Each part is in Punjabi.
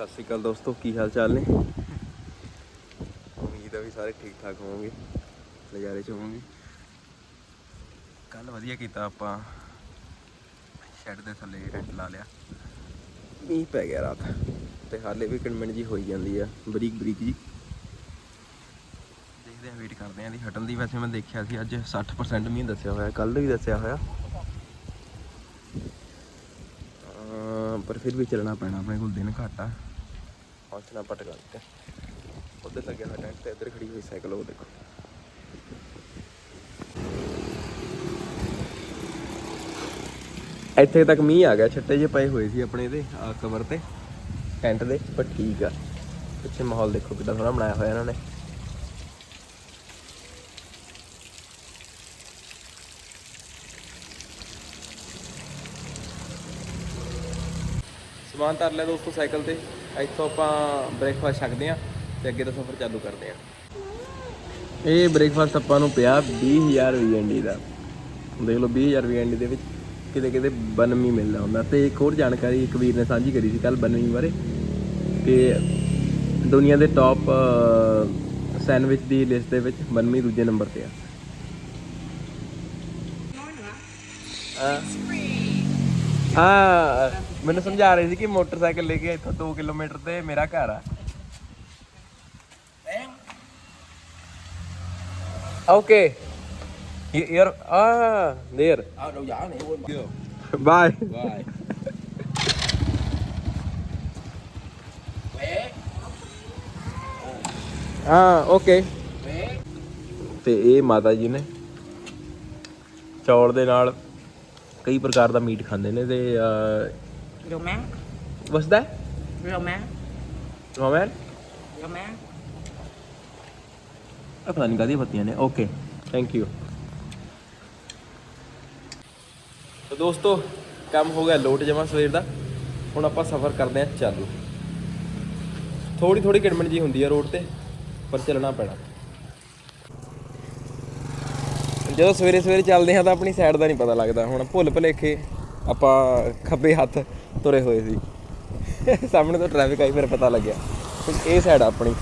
ਸਤਿ ਸ਼੍ਰੀ ਅਕਾਲ ਦੋਸਤੋ, ਕੀ ਹਾਲ ਚਾਲ ਨੇ? ਉਮੀਦ ਹੈ ਵੀ ਸਾਰੇ ਠੀਕ ਠਾਕ ਹੋਵੋਗੇ, ਨਜ਼ਾਰੇ ਚ ਹੋਵੋਗੇ। ਕੱਲ ਵਧੀਆ ਕੀਤਾ ਆਪਾਂ, ਸ਼ੈੱਡ ਦੇ ਥੱਲੇ ਟੈਂਟ ਲਾ ਲਿਆ। ਮੀਂਹ ਪੈ ਗਿਆ ਰਾਤ, ਤੇ ਹਾਲੇ ਵੀ ਕਿਣਮਣ ਜੀ ਹੋਈ ਜਾਂਦੀ ਆ ਬਰੀਕ ਬਰੀਕ ਜੀ। ਦੇਖਦੇ ਆ ਵੇਟ ਕਰਦੇ ਆ, ਇਹਦੀ ਹਟਣ ਦੀ। ਵੈਸੇ ਮੈਂ ਦੇਖਿਆ ਸੀ, ਅੱਜ 60% ਮੀਂਹ ਦੱਸਿਆ ਹੋਇਆ ਕੱਲ ਵੀ ਦੱਸਿਆ ਹੋਇਆ। ਪਰ ਫਿਰ ਵੀ ਚੱਲਣਾ ਪੈਣਾ, ਆਪਣੇ ਕੋਲ ਦਿਨ ਘੱਟ ਆ। ਪਹੁੰਚਣਾ ਪਟਕਾ ਤੇ ਉੱਧਰ ਲੱਗਿਆ ਹੋਇਆ ਟੈਂਟ ਤੇ, ਇੱਧਰ ਖੜੀ ਹੋਈ ਸਾਈਕਲ, ਉਹ ਦੇਖੋ। ਇੱਥੇ ਤੱਕ ਮੀਂਹ ਆ ਗਿਆ, ਛੱਟੇ ਜੇ ਪਏ ਹੋਏ ਸੀ ਆਪਣੇ ਇਹਦੇ ਕਵਰ ਤੇ, ਟੈਂਟ ਦੇ, ਪਰ ਠੀਕ ਆ। ਪਿੱਛੇ ਮਾਹੌਲ ਦੇਖੋ ਕਿੱਦਾਂ ਸੋਹਣਾ ਬਣਾਇਆ ਹੋਇਆ ਇਹਨਾਂ ਨੇ। ਸਮਾਨ ਧਰ ਲਿਆ ਦੋਸਤੋ ਸਾਈਕਲ ਤੇ। ਇੱਥੋਂ ਆਪਾਂ ਬ੍ਰੇਕਫਾਸਟ ਛਕਦੇ ਆ ਤੇ ਅੱਗੇ ਦਾ ਸਫ਼ਰ ਚਾਲੂ ਕਰਦੇ ਆ ਇਹ ਬ੍ਰੇਕਫਾਸਟ ਆਪਾਂ ਨੂੰ ਪਿਆ 20000 ਵੀਐਨਡੀ ਦਾ। ਦੇਖ ਲਓ 20000 ਵੀਐਨਡੀ ਦੇ ਵਿੱਚ ਕਿਤੇ ਕਿਤੇ ਬਨਮੀ ਮਿਲਦਾ ਹੁੰਦਾ। ਤੇ ਇੱਕ ਹੋਰ ਜਾਣਕਾਰੀ ਇੱਕ ਵੀਰ ਨੇ ਸਾਂਝੀ ਕਰੀ ਸੀ ਕੱਲ ਬਨਮੀ ਬਾਰੇ ਕਿ ਦੁਨੀਆ ਦੇ ਟੌਪ ਸੈਂਡਵਿਚ ਦੀ ਲਿਸਟ ਦੇ ਵਿੱਚ ਬਨਮੀ ਦੂਜੇ ਨੰਬਰ ਤੇ ਆ। ਹਾਂ ਮੈਨੂੰ ਸਮਝਾ ਰਹੇ ਸੀ ਕਿ ਮੋਟਰਸਾਈਕਲ ਲੈ ਕੇ ਇੱਥੋਂ 2 ਕਿਲੋਮੀਟਰ ਤੇ ਮੇਰਾ ਘਰ ਆ ਓਕੇ ਯਾਰ ਆ ਦੇਰ đồ giả này quên chưa? Bye Rồi. ਹਾਂ ਓਕੇ ਤੇ ਇਹ ਮਾਤਾ ਜੀ ਨੇ ਚੌਲ ਦੇ ਨਾਲ ਕਈ ਪ੍ਰਕਾਰ ਦਾ ਮੀਟ ਖਾਂਦੇ ਨੇ ਤੇ Román, ਵਸਦਾ román, ਰੋਮਨ román. ਪਤਾ ਨਹੀਂ ਕਾਹਦੀਆਂ ਪੱਤੀਆਂ ਨੇ। ਓਕੇ ਥੈਂਕ ਯੂ ਤਾਂ ਦੋਸਤੋ ਕੰਮ ਹੋ ਗਿਆ ਲੋਟ ਜਮਾ ਸਵੇਰ ਦਾ। ਹੁਣ ਆਪਾਂ ਸਫ਼ਰ ਕਰਦੇ ਹਾਂ ਚਾਲੂ। ਥੋੜੀ ਥੋੜੀ ਕਿੜਮਣ ਜੀ ਹੁੰਦੀ ਆ ਰੋਡ ਤੇ ਪਰ ਚੱਲਣਾ ਪੈਣਾ। ਜਦੋਂ ਸਵੇਰੇ ਸਵੇਰੇ ਚੱਲਦੇ ਹਾਂ ਤਾਂ ਆਪਣੀ ਸਾਈਡ ਦਾ ਨਹੀਂ ਪਤਾ ਲੱਗਦਾ। ਹੁਣ ਭੁੱਲ ਭੁਲੇਖੇ ਆਪਾਂ ਖੱਬੇ ਹੱਥ ਤੁਰੇ ਹੋਏ ਸੀ। ਸਾਹਮਣੇ ਤੋਂ ਟ੍ਰੈਫਿਕ ਆਈ, ਫਿਰ ਪਤਾ ਲੱਗਿਆ ਇਹ ਸਾਈਡ ਆਪਣੀ।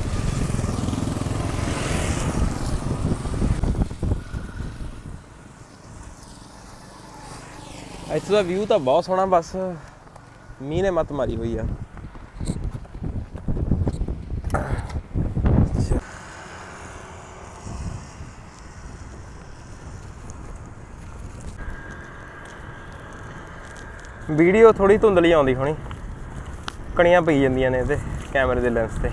ਇੱਥੋਂ ਦਾ ਵਿਊ ਤਾਂ ਬਹੁਤ ਸੋਹਣਾ, ਬਸ ਮੀਂਹ ਨੇ ਮਤ ਮਾਰੀ ਹੋਈ ਆ। ਵੀਡੀਓ ਥੋੜੀ ਧੁੰਦਲੀ ਆਉਂਦੀ ਹੋਣੀ। ਕਣੀਆਂ ਪਈ ਜਾਂਦੀਆਂ ਨੇ ਇਹਦੇ, ਕੈਮਰੇ ਦੇ ਲੈਂਸ ਤੇ।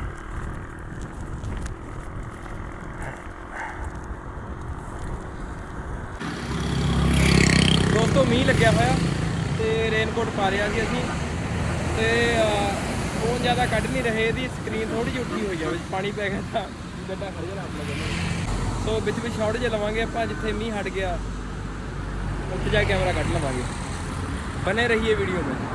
ਦੋਸਤੋ, ਮੀਂਹ ਲੱਗਿਆ ਹੋਇਆ ਤੇ ਰੇਨਕੋਟ ਪਾ ਰਿਆ ਸੀ ਅਸੀਂ। ਤੇ ਫੋਨ ਜ਼ਿਆਦਾ ਕੱਢ ਨਹੀਂ ਰਹੇ, ਇਹਦੀ ਸਕਰੀਨ ਥੋੜੀ ਜਿਹੀ ਉੱਠੀ ਹੋਈ ਆ ਵਿੱਚ ਪਾਣੀ ਪੈ ਗਿਆ ਤਾਂ ਗੱਡਾ ਖੜ ਜਾਣਾ ਆਪਣਾ ਗੱਡਾ ਸੋ, ਵਿੱਚ ਵਿੱਚ ਸ਼ਾਟ ਜੇ ਲਵਾਂਗੇ ਆਪਾਂ, ਜਿੱਥੇ ਮੀਂਹ ਹਟ ਗਿਆ, ਉੱਥੇ ਜਾ ਕੇ ਕੈਮਰਾ ਕੱਢ ਲਵਾਂਗੇ। ਬਨੇ ਰਹੀਏ ਵੀਡੀਓ ਵਿੱਚ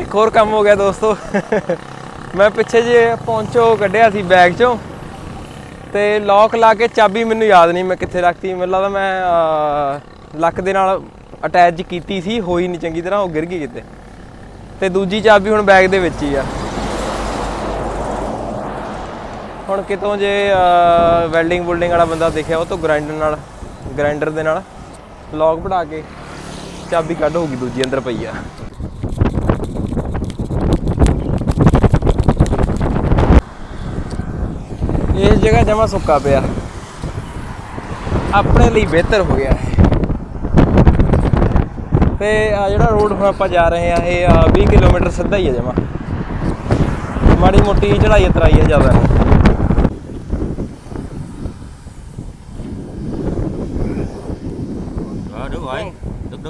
ਇੱਕ ਹੋਰ ਕੰਮ ਹੋ ਗਿਆ ਦੋਸਤੋ ਮੈਂ ਪਿੱਛੇ ਜੇ ਪਹੁੰਚੋ ਕੱਢਿਆ ਸੀ ਬੈਗ ਚੋਂ ਤੇ ਲੌਕ ਲਾ ਕੇ ਚਾਬੀ ਮੈਨੂੰ ਯਾਦ ਨਹੀਂ ਮੈਂ ਕਿੱਥੇ ਰੱਖਤੀ। ਮੈਨੂੰ ਲੱਗਦਾ ਮੈਂ ਲੱਕ ਦੇ ਨਾਲ ਅਟੈਚ ਕੀਤੀ ਸੀ, ਹੋਈ ਨਹੀਂ ਚੰਗੀ ਤਰ੍ਹਾਂ, ਉਹ ਗਿਰ ਗਈ ਕਿਤੇ। ਤੇ ਦੂਜੀ ਚਾਬੀ ਹੁਣ ਬੈਗ ਦੇ ਵਿੱਚ ਹੀ ਆ। ਹੁਣ ਕਿਤੋਂ ਜੇ ਵੈਲਡਿੰਗ ਬੁਲਡਿੰਗ ਵਾਲਾ ਬੰਦਾ ਦੇਖਿਆ ਉਹ ਤੋਂ ਗ੍ਰਾਈਂਡਰ ਨਾਲ ਗ੍ਰਾਈਂਡਰ ਦੇ ਨਾਲ ਲੌਕ ਬਣਾ ਕੇ ਚਾਬੀ ਕੱਢ ਹੋਗੀ ਦੂਜੀ ਅੰਦਰ ਪਈ ਆ ਇਸ ਜਗ੍ਹਾ ਜਮਾ ਸੁੱਕਾ ਪਿਆ। ਆਪਣੇ ਲਈ ਬਿਹਤਰ ਹੋ ਗਿਆ ਹੈ ਤੇ ਆ ਜਿਹੜਾ ਰੋਡ ਹੁਣ ਆਪਾਂ ਜਾ ਰਹੇ ਆ ਇਹ ਆ 20 ਕਿਲੋਮੀਟਰ ਸਿੱਧਾ ਹੀ ਹੈ ਜਮਾ। ਮਾੜੀ ਮੋਟੀ ਚੜਾਈ ਉਤਰਾਈ ਹੈ ਜ਼ਿਆਦਾ। ਨਹੀਂ Rồi, được rồi. Được,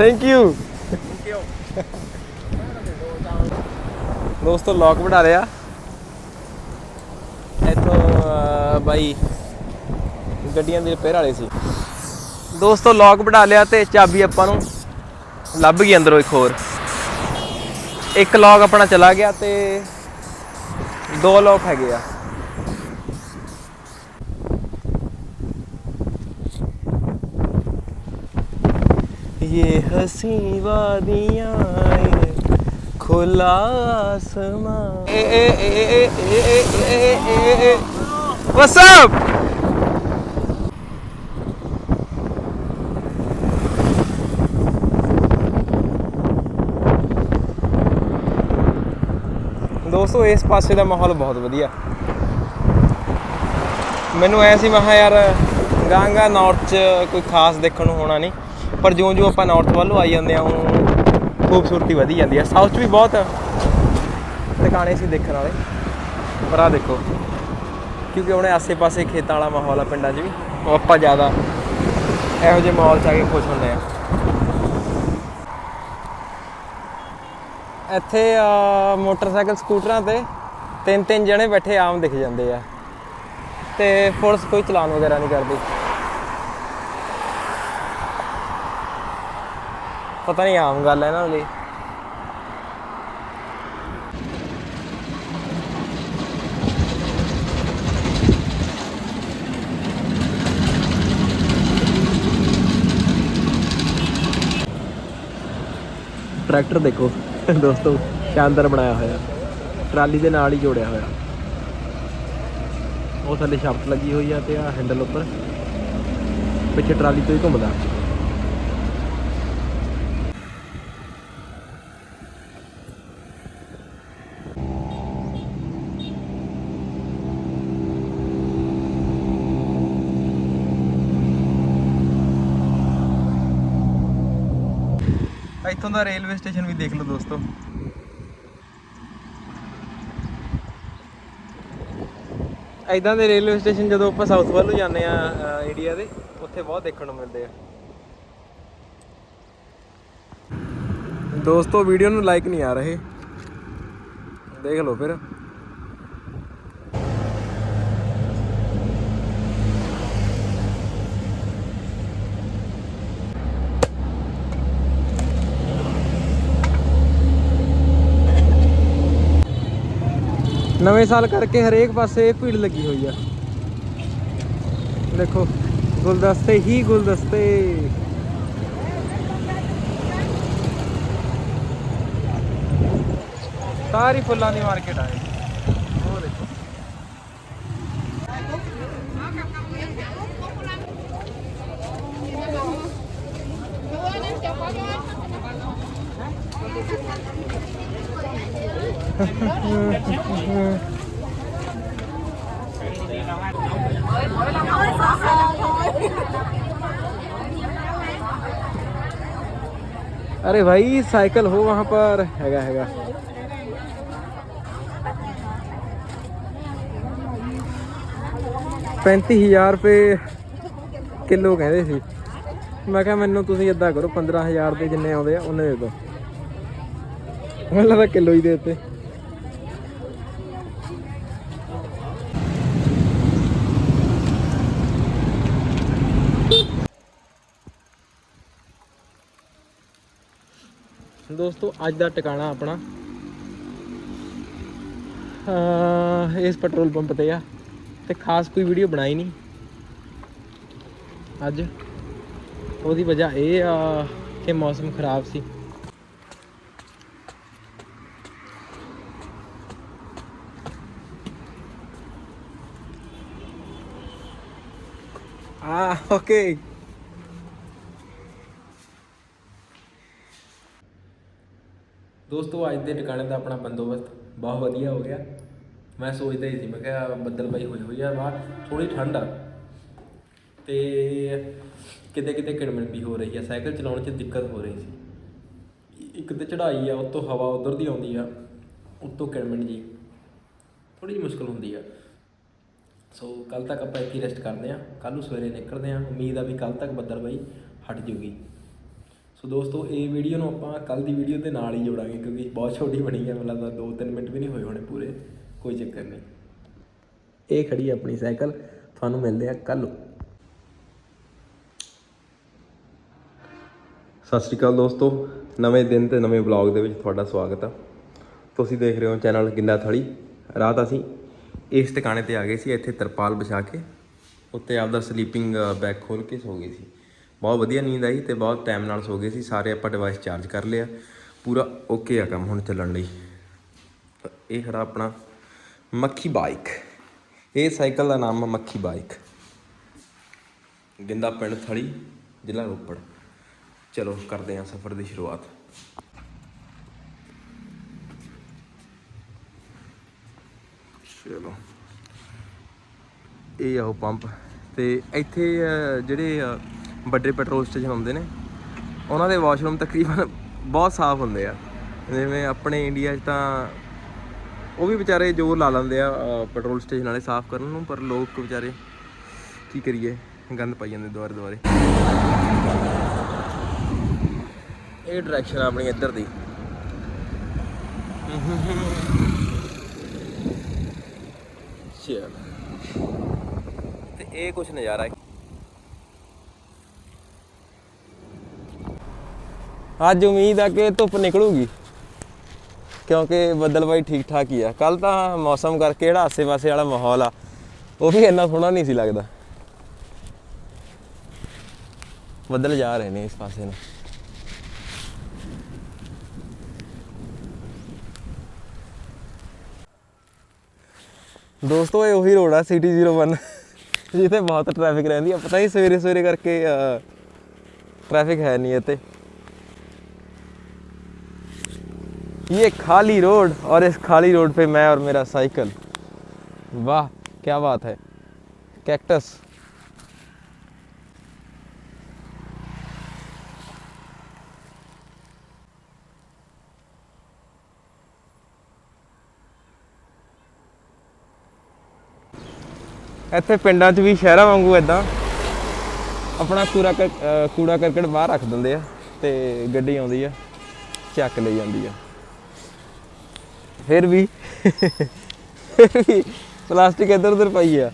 thank you ਦੋਸਤੋ ਲੌਕ ਬਣਾ ਲਿਆ। ਇੱਥੋਂ ਬਾਈ ਗੱਡੀਆਂ ਦੇ ਰਿਪੇਅਰ ਵਾਲੇ ਸੀ। ਦੋਸਤੋ ਲੌਕ ਬਣਾ ਲਿਆ ਤੇ ਚਾਬੀ ਆਪਾਂ ਨੂੰ ਲੱਭ ਗਈ ਅੰਦਰੋਂ ਇੱਕ ਹੋਰ। ਇੱਕ ਲੌਕ ਆਪਣਾ ਚਲਾ ਗਿਆ ਤੇ ਦੋ ਲੌਕ ਹੈਗੇ ਆ। ये हसी वादियाँ खुला आसमां ਦੋਸਤੋ ਇਸ ਪਾਸੇ ਦਾ ਮਾਹੌਲ ਬਹੁਤ ਵਧੀਆ ਮੈਨੂੰ ਐ ਸੀ ਮੈਂ ਯਾਰ ਗਾਂਗਾ ਨਾਰਥ ਚ ਕੋਈ ਖਾਸ ਦੇਖਣ ਨੂੰ ਹੋਣਾ ਨਹੀਂ ਪਰ ਜਿਉਂ ਜਿਉਂ ਆਪਾਂ ਨਾਰਥ ਵੱਲੋਂ ਆਈ ਜਾਂਦੇ ਆ ਉਹ ਖੂਬਸੂਰਤੀ ਵਧੀ ਜਾਂਦੀ ਆ ਸਾਊਥ ਚ ਵੀ ਬਹੁਤ ਟਿਕਾਣੇ ਸੀ ਦੇਖਣ ਵਾਲੇ। ਪਰ ਆ ਦੇਖੋ, ਕਿਉਂਕਿ ਉਹਨੇ ਆਸੇ-ਪਾਸੇ ਖੇਤਾਂ ਵਾਲਾ ਮਾਹੌਲ ਆ ਪਿੰਡਾਂ 'ਚ ਵੀ, ਉਹ ਆਪਾਂ ਜ਼ਿਆਦਾ ਇਹੋ ਜਿਹੇ ਮਾਹੌਲ 'ਚ ਆ ਕੇ ਖੁਸ਼ ਹੁੰਦੇ ਆ। ਇੱਥੇ ਮੋਟਰਸਾਈਕਲ ਸਕੂਟਰਾਂ ਤੇ ਤਿੰਨ ਤਿੰਨ ਜਣੇ ਬੈਠੇ, ਆਮ ਦਿਖ ਜਾਂਦੇ ਆ। ਤੇ ਪੁਲਿਸ ਕੋਈ ਚਲਾਨ ਵਗੈਰਾ ਨਹੀਂ ਕਰਦੀ। ਪਤਾ ਨਹੀਂ ਆਮ ਗੱਲ ਹੈ ਇਹਨਾਂ ਲਈ ਟਰੈਕਟਰ ਦੇਖੋ, ਦੋਸਤੋ, ਸ਼ਾਨਦਾਰ ਬਣਾਇਆ ਹੋਇਆ। ਟਰਾਲੀ ਦੇ ਨਾਲ ਹੀ ਜੋੜਿਆ ਹੋਇਆ। ਉਹ ਥੱਲੇ ਸ਼ਾਫਟ ਲੱਗੀ ਹੋਈ ਆ ਤੇ ਆ ਹੈਂਡਲ ਉੱਪਰ। ਪਿੱਛੇ ਟਰਾਲੀ ਤੋਂ ਹੀ ਘੁੰਮਦਾ। ਇੱਥੋਂ ਦਾ ਰੇਲਵੇ ਸਟੇਸ਼ਨ ਵੀ ਦੇਖ ਲਓ ਦੋਸਤੋ। ਐਦਾਂ ਦੇ ਰੇਲਵੇ ਸਟੇਸ਼ਨ ਜਦੋਂ ਆਪਾਂ ਸਾਊਥ ਵੱਲ ਨੂੰ ਜਾਂਦੇ ਆ ਇੰਡੀਆ ਦੇ, ਉੱਥੇ ਬਹੁਤ ਦੇਖਣ ਨੂੰ ਮਿਲਦੇ ਆ। ਦੋਸਤੋ ਵੀਡੀਓ ਨੂੰ ਲਾਈਕ ਨਹੀਂ ਆ ਰਹੇ। ਦੇਖ ਲਓ ਫਿਰ। ਨਵੇਂ ਸਾਲ ਕਰਕੇ ਹਰੇਕ ਪਾਸੇ ਭੀੜ ਲੱਗੀ ਹੋਈ ਆ। ਦੇਖੋ, ਗੁਲਦਸਤੇ ਹੀ ਗੁਲਦਸਤੇ। ਸਾਰੀ ਫੁੱਲਾਂ ਦੀ ਮਾਰਕੀਟ ਆ ਇਹ ਉਹ ਦੇਖੋ अरे भाई साइकिल हो वहाँ पर हैगा हैगा ਪੈਂਤੀ ਹਜ਼ਾਰ ਰੁਪਏ ਕਿਲੋ ਕਹਿੰਦੇ ਸੀ ਮੈਂ ਕਿਹਾ ਮੈਨੂੰ ਤੁਸੀਂ ਇਦਾਂ ਕਰੋ 15000 ਦੇ ਜਿੰਨੇ ਆਉਂਦੇ ਆ ਉਹਨੇ ਦੇ ਦਿਓ ਮੈਨੂੰ ਲੱਗਦਾ ਕਿਲੋ ਹੀ ਦੇ ਦਿੱਤੇ ਦੋਸਤੋ, ਅੱਜ ਦਾ ਟਿਕਾਣਾ ਆਪਣਾ ਇਸ ਪੈਟਰੋਲ ਪੰਪ ਤੇ ਆ ਤੇ ਖਾਸ ਕੋਈ ਵੀਡੀਓ ਬਣਾਈ ਨਹੀਂ। ਅੱਜ ਉਹਦੀ ਵਜ੍ਹਾ ਇਹ ਆ ਕਿ ਮੌਸਮ ਖਰਾਬ ਸੀ। ਆ ਓਕੇ ਦੋਸਤੋ, ਅੱਜ ਦੇ ਟਿਕਾਣੇ ਦਾ ਆਪਣਾ ਬੰਦੋਬਸਤ ਬਹੁਤ ਵਧੀਆ ਹੋ ਗਿਆ। ਮੈਂ ਸੋਚਦਾ ਹੀ ਸੀ, ਮੈਂ ਕਿਹਾ ਬੱਦਲ ਬਾਈ ਹੋਈ ਹੋਈ ਆ, ਬਾਹਰ ਥੋੜੀ ਠੰਡ ਆ। ਤੇ ਕਿਤੇ ਕਿਤੇ ਕਿੜਮਿਣ ਵੀ ਹੋ ਰਹੀ ਆ, ਸਾਈਕਲ ਚਲਾਉਣ 'ਚ ਦਿੱਕਤ ਹੋ ਰਹੀ ਸੀ। ਇੱਕ ਤੇ ਚੜ੍ਹਾਈ ਆ, ਉੱਤੋਂ ਹਵਾ ਉਧਰ ਦੀ ਆਉਂਦੀ ਆ, ਉੱਤੋਂ ਕਿੜਮਿੜ ਜੀ। ਥੋੜੀ ਜਿਹੀ ਮੁਸ਼ਕਲ ਹੁੰਦੀ ਆ। ਸੋ ਕੱਲ ਤੱਕ ਆਪਾਂ ਇੱਥੇ ਰੈਸਟ ਕਰਦੇ ਆ ਕੱਲ ਨੂੰ ਸਵੇਰੇ ਨਿਕਲਦੇ ਆ ਉਮੀਦ ਆ ਵੀ ਕੱਲ ਤੱਕ ਬੱਦਲ ਬਾਈ ਹਟ ਜੂਗੀ। ਸੋ ਦੋਸਤੋ, ਇਹ ਵੀਡੀਓ ਨੂੰ ਆਪਾਂ ਕੱਲ ਦੀ ਵੀਡੀਓ ਦੇ ਨਾਲ ਹੀ ਜੋੜਾਂਗੇ, ਕਿਉਂਕਿ ਬਹੁਤ ਛੋਟੀ ਬਣੀ ਹੈ ਮੈਨੂੰ ਲੱਗਦਾ 2-3 ਮਿੰਟ ਵੀ ਨਹੀਂ ਹੋਏ ਹੋਣੇ ਪੂਰੇ, ਕੋਈ ਚੱਕਰ ਨਹੀਂ। ਇਹ ਖੜੀ ਆਪਣੀ ਸਾਈਕਲ, ਤੁਹਾਨੂੰ ਮਿਲਦੇ ਆ ਕੱਲ ਸਤਿ ਸ਼੍ਰੀ ਅਕਾਲ ਦੋਸਤੋ, ਨਵੇਂ ਦਿਨ ਤੇ ਨਵੇਂ ਵਲੌਗ ਦੇ ਵਿੱਚ ਤੁਹਾਡਾ ਸਵਾਗਤ ਆ। ਤੁਸੀਂ ਦੇਖ ਰਹੇ ਹੋ ਚੈਨਲ ਗਿੱਲਾ ਥਲੀ। ਰਾਤ ਅਸੀਂ ਇਸ ਟਿਕਾਣੇ ਤੇ ਆ ਗਏ ਸੀ, ਇੱਥੇ ਤਰਪਾਲ ਵਿਛਾ ਕੇ, ਉੱਤੇ ਆਪਦਾ ਸਲੀਪਿੰਗ ਬੈਗ ਖੋਲ ਕੇ ਸੋ ਗਏ ਸੀ। ਬਹੁਤ ਵਧੀਆ ਨੀਂਦ ਆਈ ਤੇ ਬਹੁਤ ਟਾਈਮ ਨਾਲ ਸੋ ਗਏ ਸੀ ਸਾਰੇ ਆਪਾਂ ਡਿਵਾਈਸ ਚਾਰਜ ਕਰ ਲਿਆ। ਪੂਰਾ ਓਕੇ ਆ ਕੰਮ ਹੁਣ ਚੱਲਣ ਲਈ। ਇਹ ਖੜਾ ਆਪਣਾ ਮੱਖੀ ਬਾਈਕ ਇਹ ਸਾਈਕਲ ਦਾ ਨਾਮ ਆ ਮੱਖੀ ਬਾਈਕ ਗਿੰਦਾ ਪਿੰਡ ਥਲੀ ਜ਼ਿਲ੍ਹਾ ਰੋਪੜ। ਚਲੋ ਕਰਦੇ ਹਾਂ ਸਫ਼ਰ ਦੀ ਸ਼ੁਰੂਆਤ। ਚਲੋ। ਇਹ ਆ ਉਹ ਪੰਪ ਤੇ ਇੱਥੇ ਜਿਹੜੇ ਅਹ, ਵੱਡੇ ਪੈਟਰੋਲ ਸਟੇਸ਼ਨ ਹੁੰਦੇ ਨੇ। ਉਹਨਾਂ ਦੇ ਵਾਸ਼ਰੂਮ ਤਕਰੀਬਨ ਬਹੁਤ ਸਾਫ਼ ਹੁੰਦੇ ਆ। ਜਿਵੇਂ ਆਪਣੇ ਇੰਡੀਆ 'ਚ ਤਾਂ ਉਹ ਵੀ ਵਿਚਾਰੇ ਜ਼ੋਰ ਲਾ ਲੈਂਦੇ ਆ ਪੈਟਰੋਲ ਸਟੇਸ਼ਨ ਵਾਲੇ ਸਾਫ਼ ਕਰਨ ਨੂੰ, ਪਰ ਲੋਕ ਵਿਚਾਰੇ ਕੀ ਕਰੀਏ? ਗੰਦ ਪਾਈ ਜਾਂਦੇ ਦੁਆਰੇ ਦੁਆਰੇ। ਇਹ ਡਾਇਰੈਕਸ਼ਨ ਆਪਣੀ ਇੱਧਰ ਦੀ। ਚਲ। ਤੇ ਇਹ ਕੁਛ ਨਜ਼ਾਰਾ ਹੈ। ਅੱਜ ਉਮੀਦ ਆ ਕਿ ਧੁੱਪ ਨਿਕਲੂਗੀ। ਕਿਉਂਕਿ ਬੱਦਲ ਬਾਈ ਠੀਕ ਠਾਕ ਹੀ ਆ। ਕੱਲ ਤਾਂ ਮੌਸਮ ਕਰਕੇ ਜਿਹੜਾ ਆਸੇ-ਪਾਸੇ ਵਾਲਾ ਮਾਹੌਲ ਆ, ਉਹ ਵੀ ਇੰਨਾ ਸੋਹਣਾ ਨਹੀਂ ਸੀ ਲੱਗਦਾ। ਬੱਦਲ ਜਾ ਰਹੇ ਨੇ ਇਸ ਪਾਸੇ ਨੂੰ। ਦੋਸਤੋ, ਇਹ ਉਹੀ ਰੋਡ ਆ, ਸਿਟੀ 01 ਜਿੱਥੇ ਬਹੁਤ ਟ੍ਰੈਫਿਕ ਰਹਿੰਦੀ ਆ। ਪਤਾ ਹੀ ਸਵੇਰੇ ਸਵੇਰੇ ਕਰਕੇ ਟ੍ਰੈਫਿਕ ਹੈ ਨਹੀਂ ਇੱਥੇ। ये खाली रोड और इस खाली रोड पे मैं और मेरा साइकिल वाह क्या बात है कैक्टस ਇੱਥੇ ਪਿੰਡਾਂ 'ਚ ਵੀ ਸ਼ਹਿਰਾਂ ਵਾਂਗੂ ਇਦਾਂ ਆਪਣਾ ਕੂੜਾ ਕਰ- ਅਹ ਕੂੜਾ ਕਰਕਟ ਬਾਹਰ ਰੱਖ ਦਿੰਦੇ ਆ ਤੇ ਗੱਡੀ ਆਉਂਦੀ ਆ ਚੱਕ ਲਈ ਜਾਂਦੀ ਆ ਫਿਰ ਵੀ ਫਿਰ ਵੀ ਪਲਾਸਟਿਕ ਇੱਧਰ ਉੱਧਰ ਪਈ ਆ।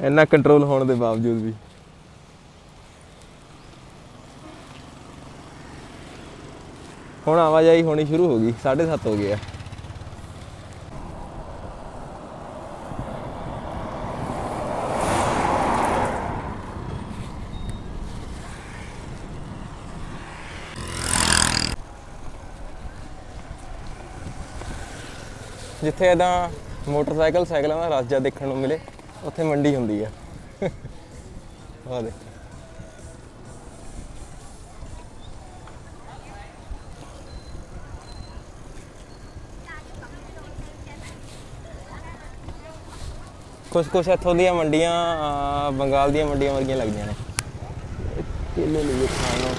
ਇੰਨਾ ਕੰਟਰੋਲ ਹੋਣ ਦੇ ਬਾਵਜੂਦ ਵੀ। ਹੁਣ ਆਵਾਜਾਈ ਹੋਣੀ ਸ਼ੁਰੂ ਹੋ ਗਈ 7:30 ਹੋ ਗਏ ਆ। ਜਿੱਥੇ ਇਦਾਂ ਮੋਟਰਸਾਈਕਲ, ਸਾਈਕਲਾਂ ਦਾ ਰਸਜਾ ਦੇਖਣ ਨੂੰ ਮਿਲੇ, ਉੱਥੇ ਮੰਡੀ ਹੁੰਦੀ ਆ। ਆਹ ਦੇ ਕੁਛ ਕੁਛ ਇੱਥੋਂ ਦੀਆਂ ਮੰਡੀਆਂ ਬੰਗਾਲ ਦੀਆਂ ਮੰਡੀਆਂ ਵਰਗੀਆਂ ਲੱਗਦੀਆਂ ਨੇ। ਕੇਲੇ ਲਈਏ ਖਾਣ ਨੂੰ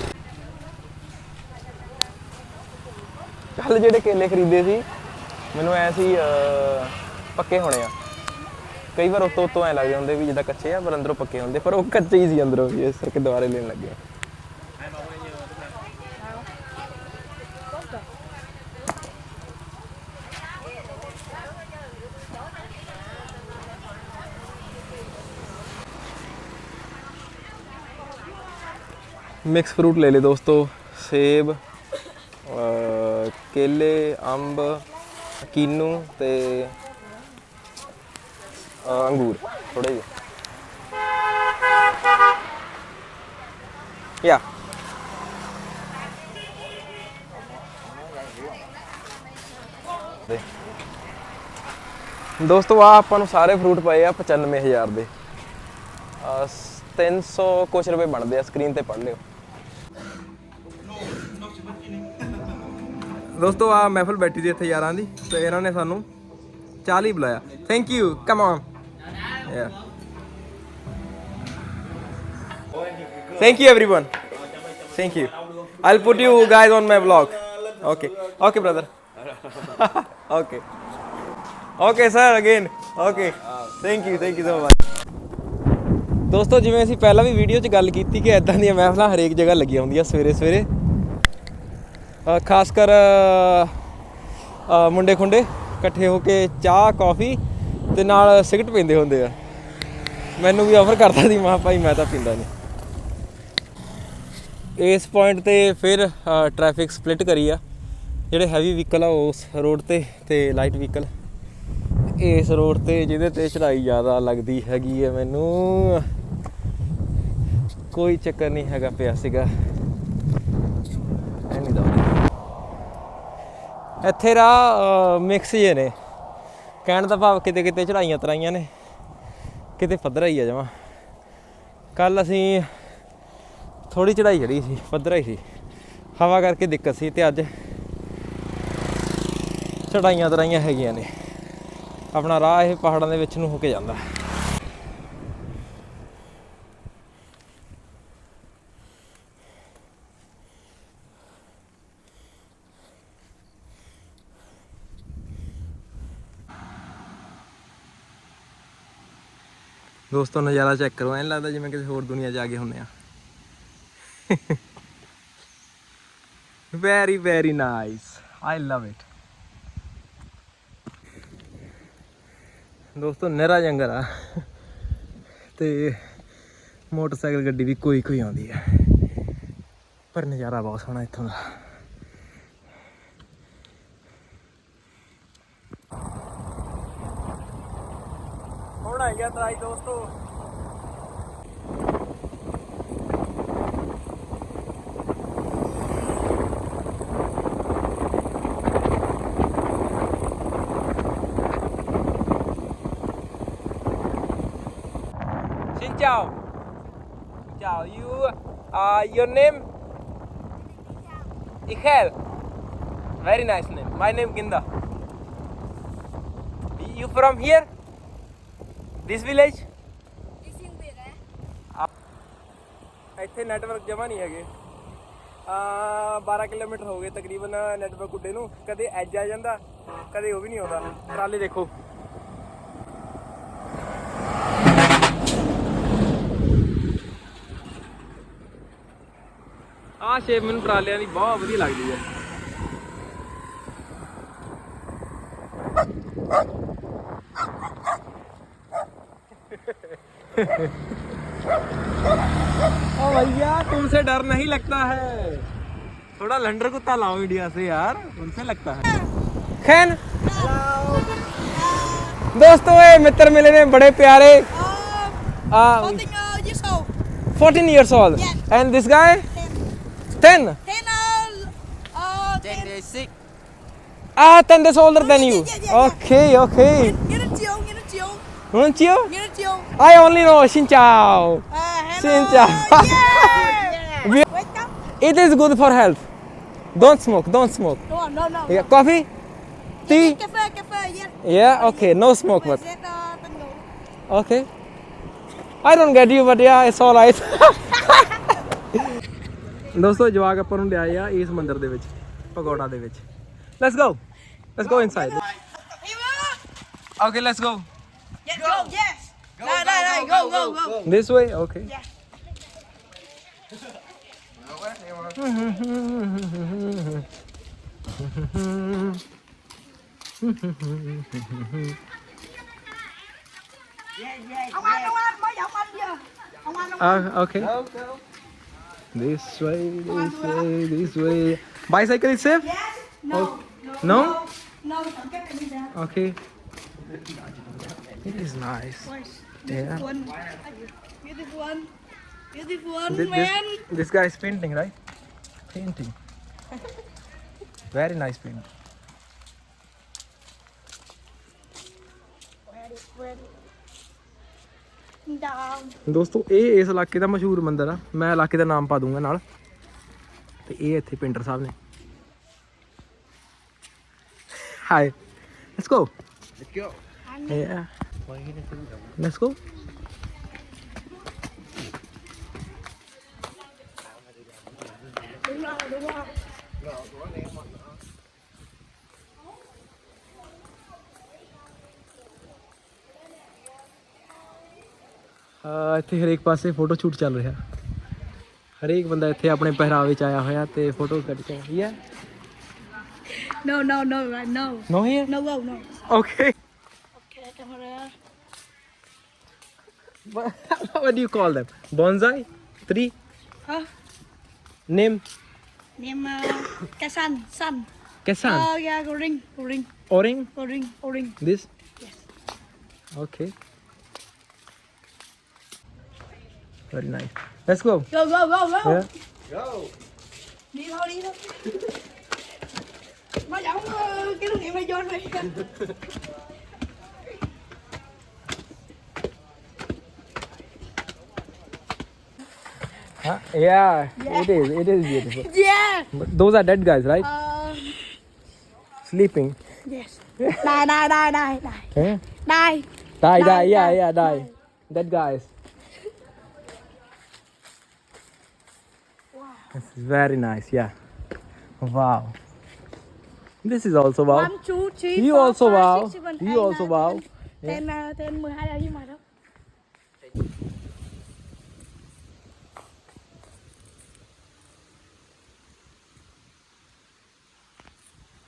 ਕੱਲ ਜਿਹੜੇ ਕੇਲੇ ਖਰੀਦੇ ਸੀ ਮੈਨੂੰ ਐ ਸੀ ਅਹ, ਪੱਕੇ ਹੋਣੇ ਆ। ਕਈ ਵਾਰ ਉਤੋਂ ਉਤੋਂ ਐ ਲੱਗਦੇ ਹੁੰਦੇ ਵੀ ਜਿੱਦਾਂ ਕੱਚੇ ਆ ਪਰ ਅੰਦਰੋਂ ਪੱਕੇ ਹੁੰਦੇ ਪਰ ਉਹ ਕੱਚੇ ਹੀ ਸੀ ਅੰਦਰੋਂ ਵੀ ਇਸ ਕਰਕੇ ਦੁਬਾਰੇ ਲੈਣ ਲੱਗੇ ਮਿਕਸ ਫਰੂਟ ਲੈ ਲਏ ਦੋਸਤੋ ਸੇਬ ਅਹ ਕੇਲੇ ਅੰਬ ਕੀਨੂ ਤੇ ਅਹ ਅੰਗੂਰ ਥੋੜੇ ਜਿਹੇ। ਯਾ। ਦੇ ਦੋਸਤੋ ਆ ਆਪਾਂ ਨੂੰ ਸਾਰੇ ਫਰੂਟ ਪਏ ਆ 95000 ਦੇ। ਅਹ 300 ਕੁਛ ਰੁਪਏ ਬਣਦੇ ਆ ਸਕਰੀਨ ਤੇ ਪੜ ਲਿਓ। ਦੋਸਤੋ ਆ ਮਹਿਫਲ ਬੈਠੀ ਸੀ ਇੱਥੇ ਯਾਰਾਂ ਦੀ ਤੇ ਇਹਨਾਂ ਨੇ ਸਾਨੂੰ ਚਾਹ ਲਈ ਬੁਲਾਇਆ ਥੈਂਕ ਯੂ ਕਮ ਔਨ ਯਾ thank you everyone thank you I'll put you guys on my vlog okay okay brother okay okay sir again okay thank you thank you so much ਦੋਸਤੋ ਜਿਵੇਂ ਅਸੀਂ ਪਹਿਲਾਂ ਵੀ ਵੀਡੀਓ 'ਚ ਗੱਲ ਕੀਤੀ ਕਿ ਇਦਾਂ ਦੀਆਂ ਮਹਿਫਲਾਂ ਹਰੇਕ ਜਗ੍ਹਾ ਲੱਗੀਆਂ ਹੁੰਦੀਆਂ ਸਵੇਰੇ ਸਵੇਰੇ ਅ, ਖਾਸ ਕਰ ਮੁੰਡੇ ਖੁੰਡੇ ਇਕੱਠੇ ਹੋ ਕੇ ਚਾਹ, ਕੌਫੀ ਤੇ ਨਾਲ ਸਿਗਰਟ ਪੀਂਦੇ ਹੁੰਦੇ ਆ। ਮੈਨੂੰ ਵੀ ਆਫਰ ਕਰਦਾ ਸੀ, ਮਾਂ ਭਾਈ ਮੈਂ ਤਾਂ ਪੀਂਦਾ ਨਹੀਂ ਇਸ ਪੁਆਇੰਟ ਤੇ ਫਿਰ ਟ੍ਰੈਫਿਕ ਸਪਲਿਟ ਕਰੀ ਆ। ਜਿਹੜੇ ਹੈਵੀ ਵਹੀਕਲ ਆ, ਉਸ ਰੋਡ ਤੇ ਤੇ ਲਾਈਟ ਵਹੀਕਲ ਇਸ ਰੋਡ ਤੇ ਜਿਹਦੇ ਤੇ ਚੜਾਈ ਜ਼ਿਆਦਾ ਲੱਗਦੀ ਹੈਗੀ ਹੈ ਮੈਨੂੰ, ਕੋਈ ਚੱਕਰ ਨਹੀਂ ਹੈਗਾ ਪਿਆ ਸੀਗਾ। ਐ ਨਹੀਂ ਇੱਥੇ ਰਾ ਮਿਕਸ ਜੇ ਨੇ। ਕਹਿਣ ਦਾ ਭਾਵ ਕਿਤੇ ਕਿਤੇ ਚੜਾਈਆਂ ਤਰਾਈਆਂ ਨੇ। ਕਿਤੇ ਪੱਧਰਾ ਹੀ ਆ ਜਮਾ। ਕੱਲ ਅਸੀਂ ਥੋੜੀ ਚੜਾਈ ਚੜੀ ਸੀ, ਪੱਧਰਾ ਹੀ ਸੀ। ਹਵਾ ਕਰਕੇ ਦਿੱਕਤ ਸੀ ਤੇ ਅੱਜ ਚੜਾਈਆਂ ਤਰਾਈਆਂ ਹੈਗੀਆਂ ਨੇ। ਆਪਣਾ ਰਾਹ ਇਹ ਪਹਾੜਾਂ ਦੇ ਵਿੱਚ ਨੂੰ ਹੋ ਕੇ ਜਾਂਦਾ। ਦੋਸਤੋ, ਨਜ਼ਾਰਾ ਚੈੱਕ ਕਰੋ। ਐਂ ਲੱਗਦਾ ਜਿਵੇਂ ਕਿਸੇ ਹੋਰ ਦੁਨੀਆ 'ਚ ਆ ਗਏ ਹੁੰਨੇ ਆ। Very very nice I love it ਦੋਸਤੋ ਨਹਿਰਾ ਜੰਗਲ ਆ। ਤੇ ਮੋਟਰਸਾਈਕਲ ਗੱਡੀ ਵੀ ਕੋਈ ਕੋਈ ਆਉਂਦੀ ਹੈ ਪਰ ਨਜ਼ਾਰਾ ਬਹੁਤ ਸੋਹਣਾ ਇੱਥੋਂ ਦਾ। ਹੁਣ ਆ ਗਿਆ ਤਰਾਈ ਦੋਸਤੋ Xin chào. Chào you. Uh, your name? Ikhel. Very nice name. My name Ginda. You from here? This village? ਇੱਥੇ ਨੈਟਵਰਕ ਜਮਾ ਨਹੀਂ ਹੈਗੇ। ਆ 12 ਕਿਲੋਮੀਟਰ ਹੋ ਗਏ ਤਕਰੀਬਨ ਨੈਟਵਰਕ ਉੱਡੇ ਨੂੰ। ਕਦੇ ਐਜ ਆ ਜਾਂਦਾ ਕਦੇ ਉਹ ਵੀ ਨਹੀਂ ਆਉਂਦਾ। ਟਰਾਲੇ ਦੇਖੋ। ਆਹ ਸ਼ੇਪ ਮੈਨੂੰ ਟਰਾਲਿਆਂ ਦੀ ਬਹੁਤ ਵਧੀਆ ਲੱਗਦੀ ਹੈ। भैया तुमसे डर नहीं लगता है थोड़ा लंडर कुत्ता लाओ इंडिया से यार उनसे लगता है खैन दोस्तों ये मित्र मिले ने बड़े प्यारे fourteen years old and this guy ten Ah, 10 years older than you. Okay, okay. Ngunchiyo? Ngunchiyo? I only know xin chào Uh, hello. Xin chào. Yeah. We- Wake up. it is good for health don't smoke don't smoke No, no, no. yeah, coffee tea Cafe, cafe, yes. yeah okay no smoke but Set uh, tân ngủ. Okay. I don't get you but yeah it's all right. ਦੋਸਤੋ ਜਵਾਕ ਆਪਾਂ ਨੂੰ ਲਿਆਏ ਆ ਇਸ ਮੰਦਿਰ ਦੇ ਵਿੱਚ ਪਗੋੜਾ ਦੇ ਵਿੱਚ let's go let's go inside okay let's go Yes, go, yes. No, no, no, go, go, go. this way okay Yeah. Ông anh, ông anh, mới ông anh chưa? Ông anh, ông anh. uh, okay this way this way this way bicycle is safe Yes. No. no No, tổng kết em đi ra. okay it is nice yeah One. Beautiful one. Beautiful one, this, man. this, this guy is painting right painting very nice painting Ready, ready. Down. ਦੋਸਤੋ ਇਹ ਇਸ ਇਲਾਕੇ ਦਾ ਮਸ਼ਹੂਰ ਮੰਦਿਰ ਆ ਮੈਂ ਇਲਾਕੇ ਦਾ ਨਾਮ ਪਾ ਦੂੰਗਾ ਨਾਲ ਤੇ ਇਹ ਇੱਥੇ ਪਿੰਡਰ ਸਾਹਿਬ ਨੇ hi let's go Let's go. Yeah. Let's go. ਇੱਥੇ ਹਰੇਕ ਪਾਸੇ ਫੋਟੋ ਸ਼ੂਟ ਚੱਲ ਰਿਹਾ ਹਰੇਕ ਬੰਦਾ ਇੱਥੇ ਆਪਣੇ ਪਹਿਰਾਵੇ ਚ ਆਇਆ ਹੋਇਆ ਤੇ ਫੋਟੋ ਕੱਢ ਕੇ ਆਇਆ no, no, right, no. No here no, no. Okay. what do you call them bonsai tree Huh? name Name uh, Kasan, Sun. kesan Oh, yeah, go ring, go ring, oring go ring, go ring. this Yes. okay very nice let's go Go, go, go, go. yeah Đi thôi, đi thôi. Nó giống uh, cái lúc nghiệm này John này. huh? yeah it is it is beautiful Yeah. But those are dead guys right Uh, sleeping yes. Die, die, die, die, die. eh? Die. die die Die, yeah die, yeah die die. dead guys This is very nice yeah wow this is also wow One, two, three, You four, also five, wow. six, seven, You eight, also nine, wow. ten, Ten, uh, ten, 12 đâu chứ mà đâu.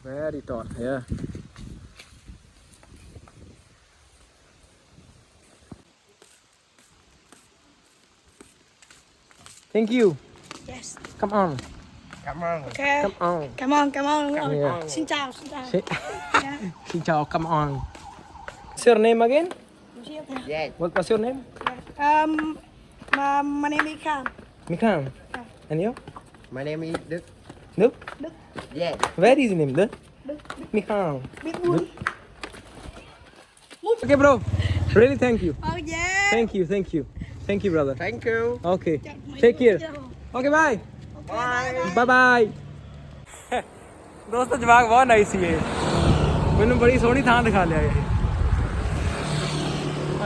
Very tall, yeah. Thank you. Yes. Come on. Okay. Come on. Come on, come on, come on. Yeah. Xin chào, xin chào. Say, Yeah. Xin chào, come on. What's your name again? Yeah. What, what's your name? Um, my, my name is Khan. Mikhan. And you? My name is Đức. Đức? Yeah. Where is your name? Đức? Đức. Mikhan. Biết buôn. Okay, bro. Really, thank you. Oh yeah. Thank you, thank you. Thank you, brother. Thank you. Okay. Take care. Okay bye bye bye ਦੋਸਤੋ ਜਵਾਕ ਬਹੁਤ ਨਾਈਸ ਸੀ ਇਹ ਮੈਨੂੰ ਬੜੀ ਸੋਹਣੀ ਥਾਂ ਦਿਖਾ ਲਿਆ ਇਹ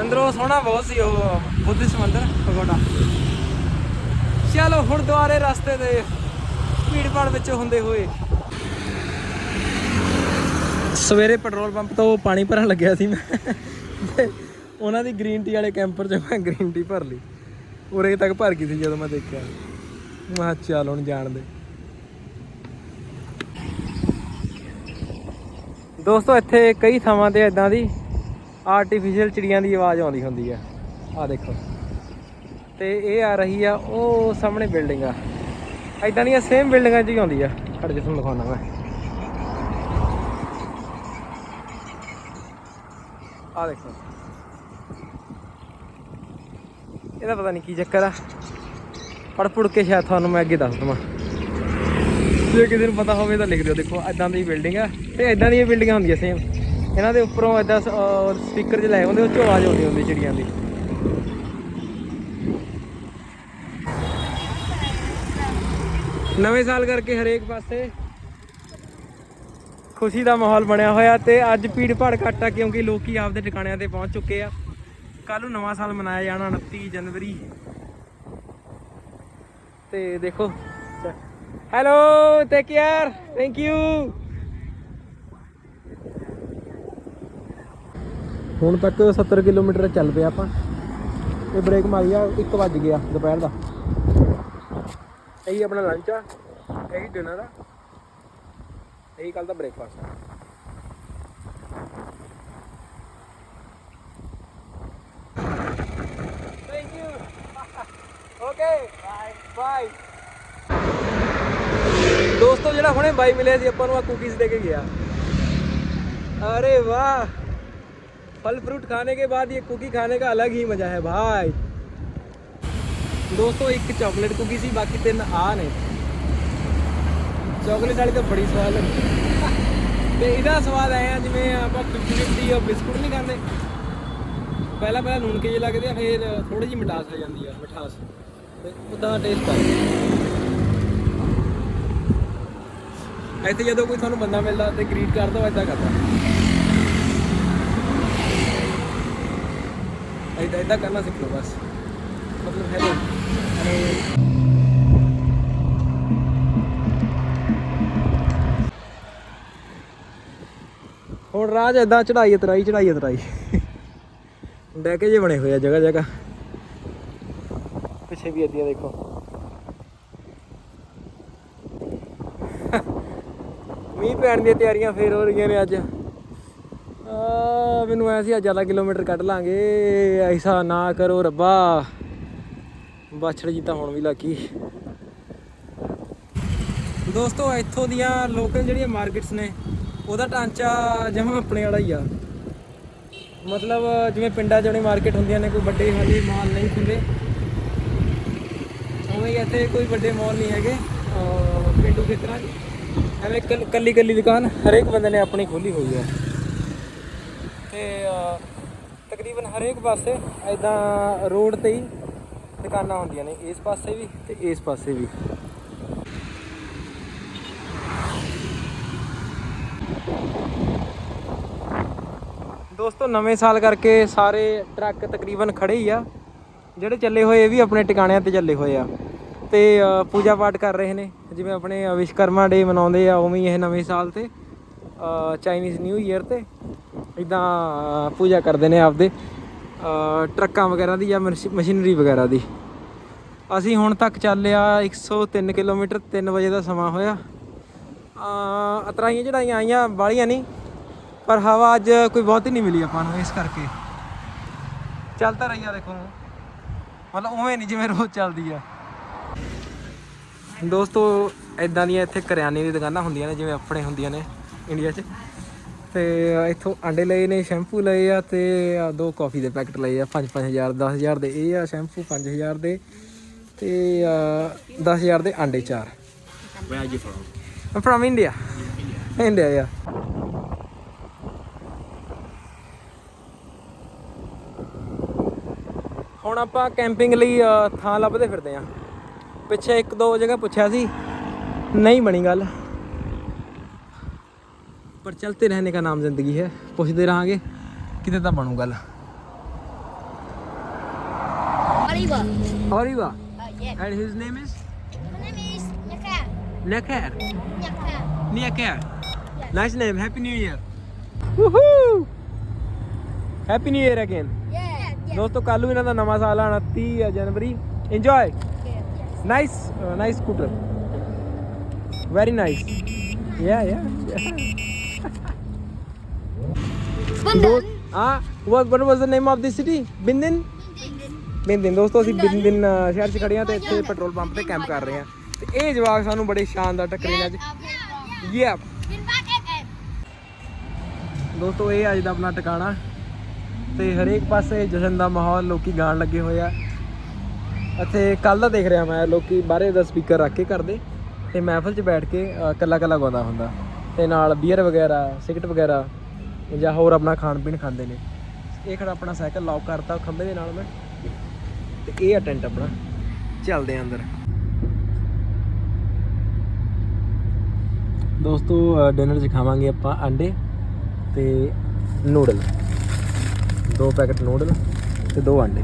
ਅੰਦਰੋਂ ਸੋਹਣਾ ਬਹੁਤ ਸੀ ਉਹ ਬੁੱਧਿਸਟ ਮੰਦਿਰ ਪਗੋਡਾ ਚਲੋ ਹੁਣ ਦੁਆਰੇ ਰਸਤੇ ਦੇ ਭੀੜ ਭਾੜ ਵਿੱਚ ਹੁੰਦੇ ਹੋਏ। ਸਵੇਰੇ ਪੈਟਰੋਲ ਪੰਪ ਤੋਂ ਪਾਣੀ ਭਰਨ ਲੱਗਿਆ ਸੀ ਮੈਂ। ਤੇ ਉਹਨਾਂ ਦੀ ਗ੍ਰੀਨ ਟੀ ਵਾਲੇ ਕੈਂਪਰ 'ਚ ਮੈਂ ਗ੍ਰੀਨ ਟੀ ਭਰ ਲਈ। ਉਰੇ ਤੱਕ ਭਰ ਗਈ ਸੀ ਜਦੋਂ ਮੈਂ ਦੇਖਿਆ। ਮੈਂ ਕਿਹਾ ਚੱਲ ਹੁਣ ਜਾਣਦੇ ਦੋਸਤੋ, ਇੱਥੇ ਕਈ ਥਾਵਾਂ ਤੇ ਇਦਾਂ ਦੀ ਆਰਟੀਫੀਸ਼ੀਅਲ ਚਿੜੀਆਂ ਦੀ ਆਵਾਜ਼ ਆਉਂਦੀ ਹੁੰਦੀ ਆ। ਆ ਦੇਖੋ। ਤੇ ਇਹ ਆ ਰਹੀ ਆ ਉਹ ਸਾਹਮਣੇ ਬਿਲਡਿੰਗ ਆ। ਇਦਾਂ ਦੀਆਂ ਸੇਮ ਬਿਲਡਿੰਗਾਂ 'ਚ ਹੀ ਆਉਂਦੀ ਆ। ਖੜ ਜਿਸ ਨੂੰ ਦਿਖਾਉਣਾ ਮੈਂ। ਆ ਦੇਖੋ। ਇਹਦਾ ਪਤਾ ਨਹੀਂ ਕੀ ਚੱਕਰ ਆ। ਪੜ ਪੁੜ ਕੇ ਸ਼ਾਇਦ ਤੁਹਾਨੂੰ ਮੈਂ ਅੱਗੇ ਦੱਸ ਦਵਾਂ। ਜੇ ਕਿਸੇ ਨੂੰ ਪਤਾ ਹੋਵੇ ਤਾਂ ਲਿਖ ਦਿਓ। ਦੇਖੋ ਐਦਾਂ ਦੀ ਬਿਲਡਿੰਗ ਆ ਤੇ ਐਦਾਂ ਦੀਆਂ ਬਿਲਡਿੰਗਾਂ ਹੁੰਦੀਆਂ ਸੇਮ ਇਹਨਾਂ ਦੇ ਉੱਪਰੋਂ ਐਦਾਂ ਸਪੀਕਰ ਜਿਹੇ ਲਾਏ ਹੁੰਦੇ ਉਹ ਚੋਂ ਆਵਾਜ਼ ਆਉਂਦੀ ਹੁੰਦੀ ਚਿੜੀਆਂ ਦੀ। ਨਵੇਂ ਸਾਲ ਕਰਕੇ ਹਰੇਕ ਪਾਸੇ ਖੁਸ਼ੀ ਦਾ ਮਾਹੌਲ ਬਣਿਆ ਹੋਇਆ ਤੇ ਅੱਜ ਭੀੜ ਭਾੜ ਘੱਟ ਆ ਕਿਉਂਕਿ ਲੋਕੀ ਆਪਦੇ ਟਿਕਾਣਿਆਂ ਤੇ ਪਹੁੰਚ ਚੁੱਕੇ ਆ। ਕੱਲ ਨੂੰ ਨਵਾਂ ਸਾਲ ਮਨਾਇਆ ਜਾਣਾ 29 ਜਨਵਰੀ। ਤੇ ਦੇਖੋ। Hello take care thank you ਹੁਣ ਤੱਕ 70 ਕਿਲੋਮੀਟਰ ਚੱਲ ਪਿਆ ਆਪਾਂ। ਤੇ ਬ੍ਰੇਕ ਮਾਰੀ ਆ 1 ਵੱਜ ਗਿਆ ਦੁਪਹਿਰ ਦਾ। ਇਹੀ ਆਪਣਾ ਲੰਚ ਆ ਇਹੀ ਡਿਨਰ ਆ ਇਹੀ ਕੱਲ ਦਾ ਬ੍ਰੇਕਫਾਸਟ ਆ thank you okay bye bye ਦੋਸਤੋ ਜਿਹੜਾ ਹੁਣੇ ਬਾਈ ਮਿਲਿਆ ਸੀ ਆਪਾਂ ਨੂੰ ਆ ਕੁਕੀਜ਼ ਦੇ ਕੇ ਗਿਆ अरे वाह फल फ्रूट खाने के बाद ये कुकी खाने का अलग ही मजा है भाई ਦੋਸਤੋ ਇੱਕ ਚਾਕਲੇਟ ਕੁਕੀ ਸੀ, ਬਾਕੀ ਤਿੰਨ ਆ ਨੇ। ਚਾਕਲੇਟ ਵਾਲੀ ਤਾਂ ਬੜੀ ਸਵਾਦ ਲੱਗੀ ਤੇ ਇਹਦਾ ਸਵਾਦ ਆਇਆ ਜਿਵੇਂ ਆਪਾਂ 50 50 ਬਿਸਕੁਟ ਨਹੀਂ ਖਾਂਦੇ। ਪਹਿਲਾਂ ਪਹਿਲਾਂ ਲੂਣ ਕੇ ਜਿਹੇ ਲੱਗਦੇ ਆ, ਫਿਰ ਥੋੜੀ ਜਿਹੀ ਮਿਠਾਸ ਹੋ ਜਾਂਦੀ ਆ, ਮਿਠਾਸ। ਤੇ ਉਹਦਾ ਟੇਸਟ ਆ। ਇੱਥੇ ਜਦੋਂ ਕੋਈ ਤੁਹਾਨੂੰ ਬੰਦਾ ਮਿਲਦਾ ਤੇ ਗ੍ਰੀਟ ਕਰਦਾ, ਉਹ ਇਦਾਂ ਕਰਦਾ। ਇਦਾਂ ਇਦਾਂ ਕਰਨਾ ਸਿੱਖ ਲਓ ਬਸ। ਮਤਲਬ ਹੈਲੋ ਹੁਣ ਰਾਜ ਇਦਾਂ ਚੜਾਈ ਉਤਰਾਈ ਚੜਾਈ ਉਤਰਾਈ ਡੈਕੇ ਜੇ ਬਣੇ ਹੋਏ ਆ, ਜਗ੍ਹਾ ਜਗ੍ਹਾ। ਪਿੱਛੇ ਵੀ ਅੱਧੀਆਂ ਦੇਖੋ। ਮੀਂਹ ਪੈਣ ਦੀਆਂ ਤਿਆਰੀਆਂ ਫੇਰ ਹੋ ਰਹੀਆਂ ਨੇ ਅੱਜ। ਆ, ਮੈਨੂੰ ਐਸੀ ਅੱਜ ਜ਼ਿਆਦਾ ਕਿਲੋਮੀਟਰ ਕੱਢ ਲਾਂਗੇ। ਐਸਾ ਨਾ ਕਰੋ, ਰੱਬਾ। ਬਾਛੜ ਜੀ ਤਾਂ ਹੁਣ ਵੀ ਲੱਗੀ ਦੋਸਤੋ, ਇੱਥੋਂ ਦੀਆਂ ਲੋਕਲ ਜਿਹੜੀਆਂ ਮਾਰਕੀਟਸ ਨੇ, ਉਹਦਾ ਢਾਂਚਾ ਜਮਾਂ ਆਪਣੇ ਵਾਲਾ ਹੀ ਆ। ਮਤਲਬ ਜਿਵੇਂ ਪਿੰਡਾਂ 'ਚ ਆਪਣੀ ਮਾਰਕੀਟ ਹੁੰਦੀਆਂ ਨੇ, ਕੋਈ ਵੱਡੇ ਹਾਲੀ ਮਾਲ ਨਹੀਂ ਖੁੱਲੇ ਉਵੇਂ ਹੀ ਇੱਥੇ ਕੋਈ ਵੱਡੇ ਮਾਲ ਨਹੀਂ ਹੈਗੇ। ਅਹ ਪਿੰਡੂ ਖੇਤਰਾਂ 'ਚ। ਐਵੇਂ ਕੱਲ- ਕੱਲੀ ਕੱਲੀ ਦੁਕਾਨ ਹਰੇਕ ਬੰਦੇ ਨੇ ਆਪਣੀ ਖੋਲੀ ਹੋਈ ਹੈ ਤੇ ਤਕਰੀਬਨ ਹਰੇਕ ਪਾਸੇ ਐਦਾਂ ਰੋਡ ਤੇ ਹੀ ਦੁਕਾਨਾਂ ਹੁੰਦੀਆਂ ਨੇ ਇਸ ਪਾਸੇ ਵੀ ਤੇ ਇਸ ਪਾਸੇ ਵੀ। ਦੋਸਤੋ, ਨਵੇਂ ਸਾਲ ਕਰਕੇ ਸਾਰੇ ਟਰੱਕ ਤਕਰੀਬਨ ਖੜੇ ਹੀ ਆ। ਜਿਹੜੇ ਚੱਲੇ ਹੋਏ ਇਹ ਵੀ ਆਪਣੇ ਟਿਕਾਣਿਆਂ ਤੇ ਚੱਲੇ ਹੋਏ ਆ। ਤੇ ਪੂਜਾ ਪਾਠ ਕਰ ਰਹੇ ਨੇ। ਜਿਵੇਂ ਆਪਣੇ ਵਿਸ਼ਕਰਮਾ ਡੇ ਮਨਾਉਂਦੇ ਆ, ਉਵੇਂ ਇਹ ਨਵੇਂ ਸਾਲ ਤੇ ਚਾਈਨੀਜ਼ ਨਿਊ ਈਅਰ ਤੇ ਇਦਾਂ ਪੂਜਾ ਕਰਦੇ ਨੇ ਆਪਦੇ। ਟਰੱਕਾਂ ਵਗੈਰਾ ਦੀ ਜਾਂ ਮਸ਼ੀ- ਮਸ਼ੀਨਰੀ ਵਗੈਰਾ ਦੀ। ਅਸੀਂ ਹੁਣ ਤੱਕ ਚੱਲਿਆ 103 ਕਿਲੋਮੀਟਰ 3 ਵਜੇ ਦਾ ਸਮਾਂ ਹੋਇਆ। ਅ, ਅਤਰਾਈਆਂ ਚੜਾਈਆਂ ਆਈਆਂ ਬਾਲੀਆਂ ਨਹੀਂ ਪਰ ਹਵਾ ਅੱਜ ਕੋਈ ਬਹੁਤੀ ਨਹੀਂ ਮਿਲੀ ਆਪਾਂ ਨੂੰ ਇਸ ਕਰਕੇ। ਚੱਲਦਾ ਰਹੀਆ ਦੇਖੋ। ਮਤਲਬ ਉਵੇਂ ਨਹੀਂ ਜਿਵੇਂ ਰੋਜ਼ ਚੱਲਦੀ ਆ। ਦੋਸਤੋ ਇਦਾਂ ਦੀਆਂ ਇੱਥੇ ਕਰਿਆਨੇ ਦੀ ਦੁਕਾਨਾਂ ਹੁੰਦੀਆਂ ਨੇ ਜਿਵੇਂ ਆਪਣੇ ਹੁੰਦੀਆਂ ਨੇ ਇੰਡੀਆ 'ਚ। ਤੇ ਇੱਥੋਂ ਆਂਡੇ ਲਏ ਨੇ ਸ਼ੈਂਪੂ ਲਏ ਆ ਤੇ ਦੋ ਕਾਫੀ ਦੇ ਪੈਕਟ ਲਏ ਆ 5-5000 10000 ਦੇ ਇਹ ਆ ਸ਼ੈਂਪੂ 5000 ਦੇ ਤੇ 10000 ਦੇ ਆਂਡੇ ਚਾਰ Where are you from? I'm from India. India, yeah. ਹੁਣ ਆਪਾਂ ਕੈਂਪਿੰਗ ਲਈ ਥਾਂ ਲੱਭਦੇ ਫਿਰਦੇ ਆਂ ਪਿੱਛੇ ਇੱਕ ਦੋ ਜਗ੍ਹਾ ਪੁੱਛਿਆ ਸੀ ਨਹੀਂ ਬਣੀ ਗੱਲ ਪਰ ਚਲਤੇ ਰਹਿਣੇ ਦਾ ਨਾਮ ਜ਼ਿੰਦਗੀ ਹੈ ਪੁੱਛਦੇ ਰਹਾਂਗੇ ਕਿਤੇ ਤਾਂ ਬਣੂ ਗੱਲ Oliver. ਔਰੀਵਾ Uh, yeah. And his name is My name is Nyaka. ਨਕਰ Nyaka. Nia Nice name. Happy New Year. Woohoo! Happy New Year again. Yeah. Yeah. ਦੋਸਤੋ ਕੱਲ ਨੂੰ ਇਹਨਾਂ ਦਾ ਨਵਾਂ ਸਾਲ ਆਣਾ 30 ਜਨਵਰੀ enjoy yeah. Yes. Nice nice scooter very nice yeah yeah Bundan. ਆ what what was the name of this city? ਬਿੰਦਿਨ ਬਿੰਦਿਨ ਦੋਸਤੋ ਅਸੀਂ ਬਿੰਦਿਨ ਸ਼ਹਿਰ 'ਚ ਖੜੇ ਹਾਂ ਤੇ ਇੱਥੇ ਪੈਟਰੋਲ ਪੰਪ ਤੇ ਕੈਂਪ ਕਰ ਰਹੇ ਹਾਂ ਤੇ ਇਹ ਜਵਾਕ ਸਾਨੂੰ ਬੜੇ ਸ਼ਾਨਦਾਰ ਟੱਕਰੇ ਨੇ ਅੱਜ. ਦੋਸਤੋ ਇਹ ਦਾ ਆਪਣਾ ਟਿਕਾਣਾ ਤੇ ਹਰੇਕ ਪਾਸੇ ਜਸ਼ਨ ਦਾ ਮਾਹੌਲ ਲੋਕੀ ਗਾਣ ਲੱਗੇ ਹੋਏ ਆ ਇੱਥੇ ਕੱਲ ਦਾ ਦੇਖ ਰਿਹਾ ਮੈਂ ਲੋਕੀ ਬਾਹਰੇ ਦਾ ਸਪੀਕਰ ਰੱਖ ਕੇ ਕਰਦੇ ਤੇ ਮਹਿਫਲ 'ਚ ਬੈਠ ਕੇ ਕੱਲਾ ਕੱਲਾ ਗਾਉਂਦਾ ਹੁੰਦਾ ਤੇ ਨਾਲ ਬੀਅਰ ਵਗੈਰਾ ਸਿਗਰਟ ਵਗੈਰਾ, ਜਾਂ ਹੋਰ ਆਪਣਾ ਖਾਣ ਪੀਣ ਖਾਂਦੇ ਨੇ। ਇਹ ਖੜਾ ਆਪਣਾ ਸਾਈਕਲ ਲੌਕ ਕਰਤਾ ਖੰਭੇ ਦੇ ਨਾਲ ਮੈਂ। ਤੇ ਇਹ ਆ ਟੈਂਟ ਆਪਣਾ। ਚੱਲਦੇ ਆ ਅੰਦਰ। ਦੋਸਤੋ ਡਿਨਰ 'ਚ ਖਾਵਾਂਗੇ ਆਪਾਂ ਆਂਡੇ ਤੇ ਨੂਡਲ ਦੋ ਪੈਕਟ ਨੂਡਲ ਤੇ ਦੋ ਆਂਡੇ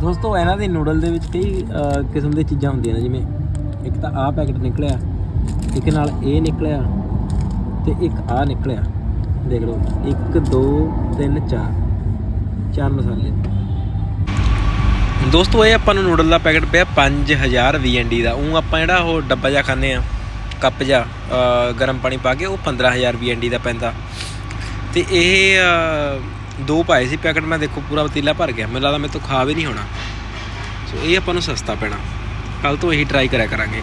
ਦੋਸਤੋ, ਇਹਨਾਂ ਦੇ ਨੂਡਲ ਦੇ ਵਿੱਚ ਕਈ ਕਿਸਮ ਦੀਆਂ ਚੀਜ਼ਾਂ ਹੁੰਦੀਆਂ ਨੇ, ਜਿਵੇਂ ਇੱਕ ਤਾਂ ਆਹ ਪੈਕਟ ਨਿਕਲਿਆ ਇੱਕ ਨਾਲ ਇਹ ਨਿਕਲਿਆ ਤੇ ਇੱਕ ਆ ਨਿਕਲਿਆ। ਦੇਖ ਲਓ 1 2 3 4 ਚਾਰ ਮਸਾਲੇ। ਦੋਸਤੋ, ਇਹ ਆਪਾਂ ਨੂੰ ਨੂਡਲ ਦਾ ਪੈਕਟ ਪਿਆ 5000 VND ਦਾ। ਉਹ ਆਪਾਂ ਜਿਹੜਾ ਉਹ ਡੱਬਾ ਜਿਹਾ ਖਾਂਦੇ ਆ ਕੱਪ ਜਿਹਾ ਗਰਮ ਪਾਣੀ ਪਾ ਕੇ, ਉਹ 15000 VND ਦਾ ਪੈਂਦਾ। ਤੇ ਇਹ ਦੋ ਪਾਏ ਸੀ ਪੈਕਟ ਮੈਂ ਦੇਖੋ, ਪੂਰਾ ਪਤੀਲਾ ਭਰ ਗਿਆ। ਮੈਨੂੰ ਲੱਗਦਾ ਮੇਰੇ ਤੋਂ ਖਾ ਵੀ ਨਹੀਂ ਹੋਣਾ। ਸੋ, ਇਹ ਆਪਾਂ ਨੂੰ ਸਸਤਾ ਪੈਣਾ। ਕੱਲ ਤੋਂ ਇਹੀ ਟਰਾਈ ਕਰਿਆ ਕਰਾਂਗੇ।